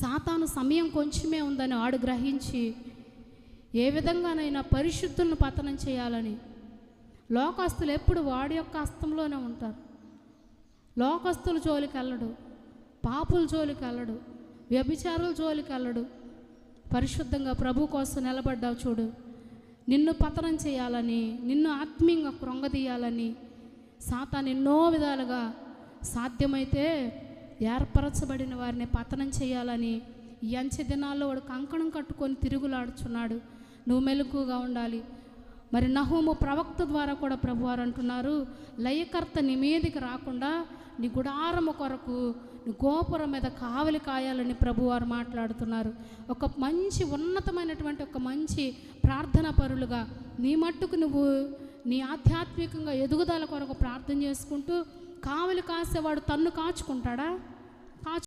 సాతాను సమయం కొంచెమే ఉందని ఆడు గ్రహించి ఏ విధంగానైనా పరిశుద్ధులను పతనం చేయాలని. లోకస్తులు ఎప్పుడు వాడి యొక్క హస్తంలోనే ఉంటారు. లోకస్తుల జోలికి వెళ్ళడు పాపుల జోలికి వెళ్ళడు వ్యభిచారుల జోలికి వెళ్ళడు. పరిశుద్ధంగా ప్రభు కోసం నిలబడ్డావు చూడు. నిన్ను పతనం చేయాలని నిన్ను ఆత్మీయంగా కృంగదీయాలని సాతాను ఎన్నో విధాలుగా సాధ్యమైతే ఏర్పరచబడిన వారిని పతనం చేయాలని ఈ దినాల్లో వాడు కంకణం కట్టుకొని తిరుగులాడుచున్నాడు. నువ్వు మెలకుగా ఉండాలి. మరి నహోము ప్రవక్త ద్వారా కూడా ప్రభువారు అంటున్నారు లయకర్త నీ మీదికి రాకుండా నీ గుడారము కొరకు నీ గోపురం మీద కావలి కాయాలని ప్రభువారు మాట్లాడుతున్నారు. ఒక మంచి ఉన్నతమైనటువంటి ఒక మంచి ప్రార్థన పరులుగా నీ మట్టుకు నువ్వు నీ ఆధ్యాత్మికంగా ఎదుగుదల కొరకు ప్రార్థన చేసుకుంటూ కావలి కాసేవాడు తన్ను కాచుకుంటాడా? কাঁচ